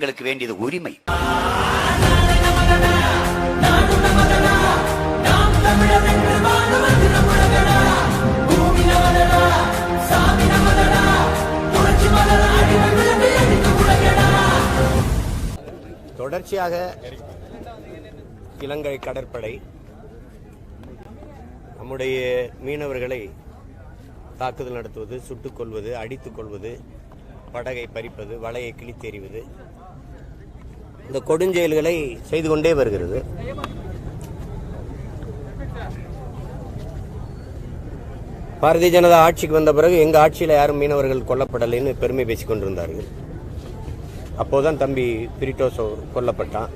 எங்களுக்கு வேண்டியது உரிமை. தொடர்ச்சியாக இலங்கை கடற்படை நம்முடைய மீனவர்களை தாக்குதல் நடத்துவது சுட்டுக் கொள்வது அடித்துக் கொள்வது படகை பறிப்பது வலையை கிழித்தெறிவது இந்த கொடுஞ்செயல்களை செய்து கொண்டே வருகிறது. பாரதிய ஜனதா ஆட்சிக்கு வந்த பிறகு எங்க ஆட்சியில் யாரும் மீனவர்கள் கொல்லப்படலைன்னு பெருமை பேசிக் கொண்டிருந்தார்கள். அப்போதான் தம்பி பிரிட்டோசோ கொல்லப்பட்டான்.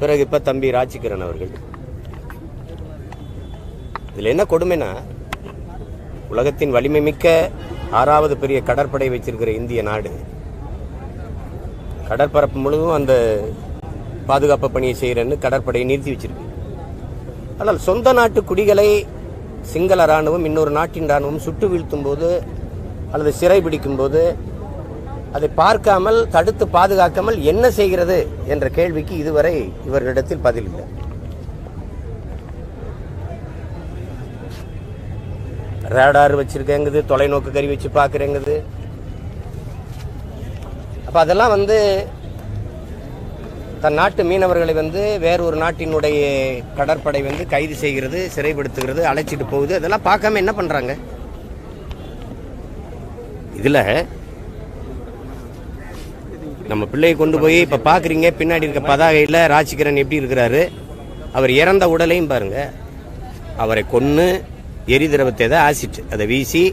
பிறகு இப்ப தம்பி ராஜிகிரண் அவர்கள். இதுல என்ன கொடுமைனா உலகத்தின் வலிமை மிக்க ஆறாவது பெரிய கடற்படை வச்சிருக்கிற இந்திய நாடு. கடற்பரப்பு முழுவதும் அந்த பாதுகாப்பு பணியை செய்கிறேன்னு கடற்படையை நிறுத்தி வச்சிருக்கு. ஆனால் சொந்த நாட்டு குடிகளை சிங்கள ராணுவம் இன்னொரு நாட்டின் ராணுவம் சுட்டு வீழ்த்தும் போது அல்லது சிறை பிடிக்கும் போது அதை பார்க்காமல் தடுத்து பாதுகாக்காமல் என்ன செய்கிறது என்ற கேள்விக்கு இதுவரை இவர்களிடத்தில் பதில் இல்லை. ரேடார் வச்சிருக்கேங்குது தொலைநோக்கு கருவி வச்சு பார்க்குறேங்குது அப்போ அதெல்லாம் வந்து தன் நாட்டு மீனவர்களை வந்து வேறொரு நாட்டினுடைய கடற்படை வந்து கைது செய்கிறது சிறைப்படுத்துகிறது அழைச்சிட்டு போகுது. அதெல்லாம் பார்க்காம என்ன பண்ணுறாங்க இதில் நம்ம பிள்ளையை கொண்டு போய் இப்போ பார்க்குறீங்க பின்னாடி இருக்க பதாகையில் ராஜ்கிரண் எப்படி இருக்கிறாரு? அவர் இறந்த உடலையும் பாருங்க. அவரை கொன்று எரி திரவத்தை தான் ஆசிட் அதை வீசி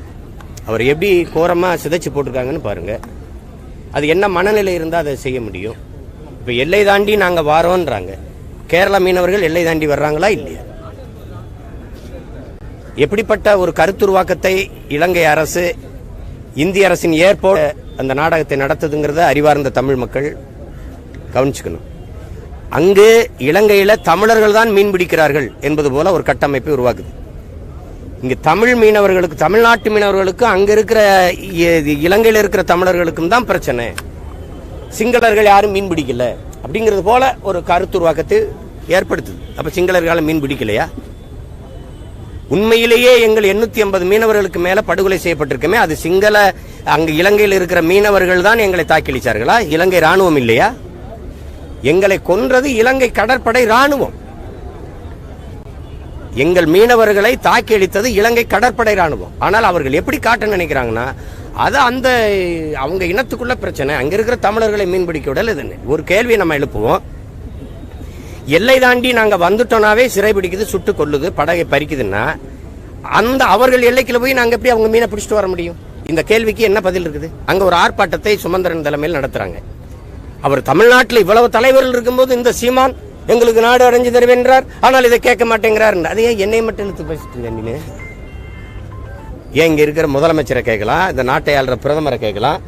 அவர் எப்படி கோரமாக சிதைச்சு போட்டிருக்காங்கன்னு பாருங்கள் அது என்ன மனநிலை இருந்தால் அதை செய்ய முடியும்? இப்போ எல்லை தாண்டி நாங்கள் வாரோன்றாங்க. கேரள மீனவர்கள் எல்லை தாண்டி வர்றாங்களா இல்லையா? எப்படிப்பட்ட ஒரு கருத்துருவாக்கத்தை இலங்கை அரசு இந்திய அரசின் ஏற்போட அந்த நாடகத்தை நடத்துதுங்கிறத அறிவார்ந்த தமிழ் மக்கள் கவனிச்சுக்கணும். அங்கு இலங்கையில் தமிழர்கள் தான் மீன் பிடிக்கிறார்கள் என்பது போல ஒரு கட்டமைப்பை உருவாக்குது. இங்கே தமிழ் மீனவர்களுக்கு தமிழ்நாட்டு மீனவர்களுக்கு அங்கே இருக்கிற இலங்கையில் இருக்கிற தமிழர்களுக்கும் தான் பிரச்சனை. சிங்களர்கள் யாரும் மீன் பிடிக்கல. அப்படிங்கிறது போல ஒரு கருத்துருவாக்கத்தை ஏற்படுத்துது. அப்போ சிங்களர்களால் மீன் பிடிக்கலையா? உண்மையிலேயே எங்கள் எண்ணூத்தி ஐம்பது மீனவர்களுக்கு மேல படுகொலை செய்யப்பட்டிருக்கமே அது சிங்கள அங்கே இலங்கையில் இருக்கிற மீனவர்கள் தான் எங்களை தாக்கியளிச்சார்களா? இலங்கை ராணுவம் இல்லையா? எங்களை கொன்றது இலங்கை கடற்படை ராணுவம் எங்கள் மீனவர்களை தாக்கி அடித்தது இலங்கை கடற்படை ராணுவம் ஆனால் அவர்கள் எப்படி காட்ட நினைக்கிறாங்கன்னா அது அந்த அவங்க இனத்துக்குள்ள பிரச்சனை அங்க இருக்கிற தமிழர்களை மீன்பிடிக்க விடல இதுன்னு ஒரு கேள்வியை நம்ம எழுப்புவோம். எல்லை தாண்டி நாங்க வந்துட்டோனாவே சிறை பிடிக்குது சுட்டு கொல்லுது படகை பறிக்குதுன்னா அந்த அவர்கள் எல்லைக்குள்ள போய் நாங்க எப்படி அவங்க மீனை பிடிச்சிட்டு வர முடியும்? இந்த கேள்விக்கு என்ன பதில் இருக்குது? அங்க ஒரு ஆர்ப்பாட்டத்தை சுமந்திரன் தலைமையில் நடத்துறாங்க. அவர் தமிழ்நாட்டில் இவ்வளவு தலைவர்கள் இருக்கும்போது இந்த சீமான் எங்களுக்கு நாடு அடைஞ்சு தருவேன்றார். ஆனால் இதை கேட்க மாட்டேங்கிறார் அது ஏன் என்னை மட்டும் இழுத்து பேசிட்டு இருந்தேன் நீனு ஏன் இங்கே இருக்கிற முதலமைச்சரை கேட்கலாம் இந்த நாட்டை ஆள்ற பிரதமரை கேட்கலாம்.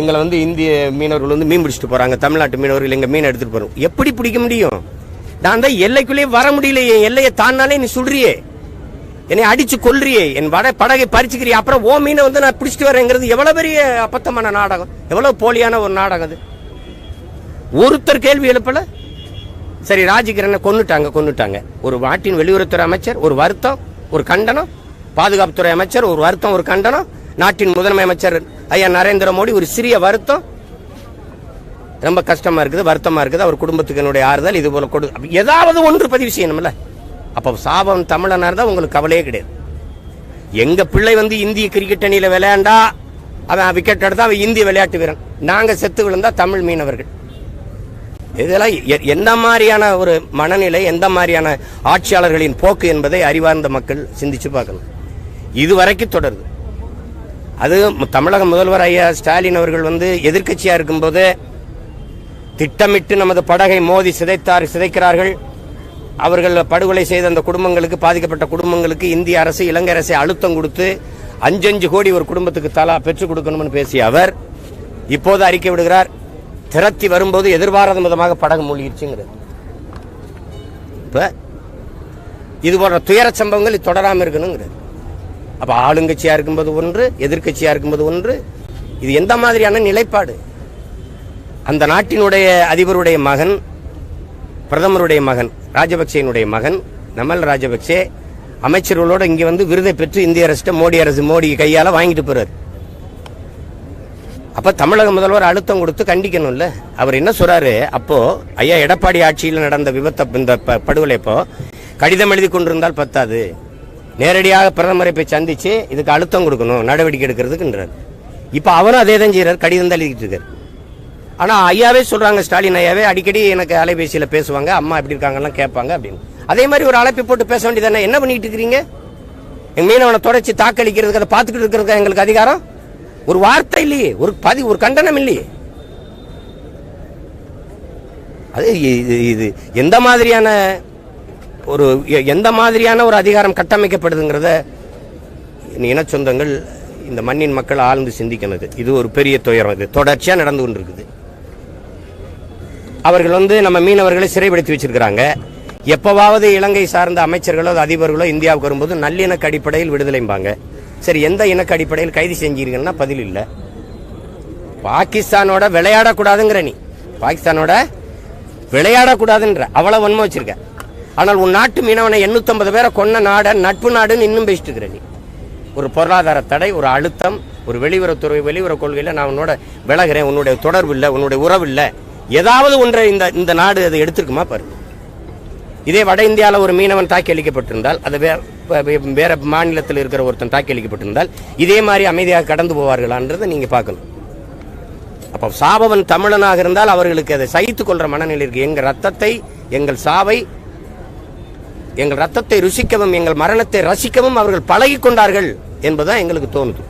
எங்களை வந்து இந்திய மீனவர்கள் வந்து மீன் பிடிச்சிட்டு போகிறாங்க தமிழ்நாட்டு மீனவர்கள் எங்கள் மீன் எடுத்துகிட்டு போகிறோம் எப்படி பிடிக்க முடியும்? நான் தான் எல்லைக்குள்ளேயே வர முடியலையே. எல்லையை தாண்டாலே நீ சுடுறியே என்னை அடிச்சு கொல்றியே. என் வட படகை பறிச்சுக்கிறிய. அப்புறம் ஓ மீனை வந்து நான் பிடிச்சிட்டு வரேங்கிறது எவ்வளோ பெரிய அபத்தமான நாடகம். எவ்வளோ போலியான ஒரு நாடகம் அது. ஒருத்தர் கேள்வி எழுப்பலை? சரி ராஜகிரனை கொண்டுட்டாங்க கொண்டுட்டாங்க ஒரு நாட்டின் வெளியுறவுத்துறை அமைச்சர் ஒரு வருத்தம் ஒரு கண்டனம். பாதுகாப்புத்துறை அமைச்சர் ஒரு வருத்தம் ஒரு கண்டனம். நாட்டின் முதன்மை அமைச்சர் ஐயா நரேந்திர மோடி ஒரு சிறிய வருத்தம். ரொம்ப கஷ்டமா இருக்குது வருத்தமா இருக்குது. அவர் குடும்பத்துக்கு என்னுடைய ஆறுதல் இது போல கொடு ஏதாவது ஒன்று பதிவு செய்யணும்ல. அப்போ சாபம் தமிழனா இருந்தால் உங்களுக்கு கவலையே கிடையாது. எங்க பிள்ளை வந்து இந்திய கிரிக்கெட் அணியில் விளையாண்டா அவன் விக்கெட் எடுத்தா அவன் இந்திய விளையாட்டு வீரன். நாங்கள் செத்து விழுந்தா தமிழ் மீனவர்கள். இதெல்லாம் எ- எந்த மாதிரியான ஒரு மனநிலை எந்த மாதிரியான ஆட்சியாளர்களின் போக்கு என்பதை அறிவார்ந்த மக்கள் சிந்திச்சு பார்க்கணும். இதுவரைக்கும் தொடருது. அது தமிழக முதல்வர் ஐயா ஸ்டாலின் அவர்கள் வந்து எதிர்கட்சியாக இருக்கும்போது திட்டமிட்டு நமது படகை மோதி சிதைத்தார் சிதைக்கிறார்கள். அவர்கள் படுகொலை செய்த அந்த குடும்பங்களுக்கு பாதிக்கப்பட்ட குடும்பங்களுக்கு இந்திய அரசு இலங்கை அரசு அழுத்தம் கொடுத்து அஞ்சஞ்சு கோடி ஒரு குடும்பத்துக்கு தலா பெற்றுக் கொடுக்கணும்னு பேசிய அவர் இப்போது அறிக்கை விடுகிறார். திரத்தி வரும்போது எதிர்பாராத விதமாக படகு மூழ்கிடுச்சுங்கிறது இப்போ இது போன்ற துயர சம்பவங்கள் இது இருக்கணுங்கிறது. அப்போ ஆளுங்கட்சியாக இருக்கும்போது ஒன்று எதிர்கட்சியாக இருக்கும்போது ஒன்று. இது எந்த மாதிரியான நிலைப்பாடு? அந்த நாட்டினுடைய அதிபருடைய மகன் பிரதமருடைய மகன் ராஜபக்சேனுடைய மகன் நமல் ராஜபக்சே அமைச்சர்களோடு இங்கே வந்து விருதை பெற்று இந்திய அரசிட்ட மோடி அரசு மோடி கையால் வாங்கிட்டு போகிறார் அப்ப தமிழக முதல்வர் அழுத்தம் கொடுத்து கண்டிக்கணும்ல. அவர் என்ன சொல்றாரு? அப்போ ஐயா எடப்பாடி ஆட்சியில் நடந்த விபத்தை இந்த படுகொலை இப்போ கடிதம் எழுதி கொண்டிருந்தால் பத்தாது. நேரடியாக பிரதமரை போய் சந்திச்சு இதுக்கு அழுத்தம் கொடுக்கணும் நடவடிக்கை எடுக்கிறதுக்குன்றார். இப்போ அவரும் அதே தான் செய்கிறார் கடிதம் தான் எழுதிட்டு இருக்காரு. ஆனால் ஐயாவே சொல்றாங்க ஸ்டாலின் ஐயாவே அடிக்கடி எனக்கு அலைபேசியில் பேசுவாங்க அம்மா எப்படி இருக்காங்கலாம் கேட்பாங்க அப்படின்னு. அதே மாதிரி ஒரு அழைப்பு போட்டு பேச வேண்டியதானே என்ன பண்ணிட்டு இருக்கிறீங்க? எங்க மீனவனை தொடச்சி தாக்களிக்கிறதுக்கு அதை பார்த்துக்கிட்டு இருக்கிறதுக்கு எங்களுக்கு அதிகாரம்? ஒரு வார்த்தை இல்லையே ஒரு பதி ஒரு கண்டனம் இல்லையே. அது இது இது எந்த மாதிரியான ஒரு எ- எந்த மாதிரியான ஒரு அதிகாரம் கட்டமைக்கப்படுதுங்கிறத இன சொந்தங்கள் இந்த மண்ணின் மக்கள் ஆழ்ந்து சிந்திக்கிறது. இது. ஒரு பெரிய துயரம். இது தொடர்ச்சியாக நடந்து கொண்டிருக்குது. அவர்கள் வந்து நம்ம மீனவர்களை சிறைப்படுத்தி வச்சிருக்கிறாங்க. எப்போவாவது இலங்கை சார்ந்த அமைச்சர்களோ அதிபர்களோ இந்தியாவுக்கு வரும்போது நல்லிணக்க அடிப்படையில் விடுதலைம்பாங்க. சரி எந்த இணக்க அடிப்படையில் கைது செஞ்சீங்கன்னா பதில் இல்லை. பாகிஸ்தானோட விளையாடக்கூடாதுங்கிற நீ. பாகிஸ்தானோட விளையாடக்கூடாதுன்ற. அவ்வளோ வன்மை வச்சிருக்க. ஆனால் உன் நாட்டு மீனவனை 850 பேரை கொன்ன நாட நட்பு நாடுன்னு இன்னும் பேசிட்டு இருக்கிற நீ. ஒரு பொருளாதார தடை ஒரு அழுத்தம் ஒரு வெளியுறவுத்துறை வெளியுறவு கொள்கையில் நான் உன்னோட விலகிறேன். உன்னுடைய தொடர்பு இல்லை உன்னுடைய உறவு இல்லை. ஏதாவது ஒன்றை இந்த இந்த நாடு அதை எடுத்துருக்குமா பாரு. இதே வட இந்தியாவில் ஒரு மீனவன் தாக்கி அளிக்கப்பட்டிருந்தால் அதை வே- வேற மாநிலத்தில் இருக்கிற ஒருத்தன் தாக்கி அளிக்கப்பட்டிருந்தால் இதே மாதிரி அமைதியாக கடந்து போவார்களான்றதை நீங்க பார்க்கணும். அப்போ சாபவன் தமிழனாக இருந்தால் அவர்களுக்கு அதை சகித்துக் கொள்ற மனநிலை இருக்கு. எங்கள் ரத்தத்தை எங்கள் சாவை எங்கள் ரத்தத்தை ருசிக்கவும் எங்கள் மரணத்தை ரசிக்கவும் அவர்கள் பழகி கொண்டார்கள் என்பதுதான் எங்களுக்கு தோணுது.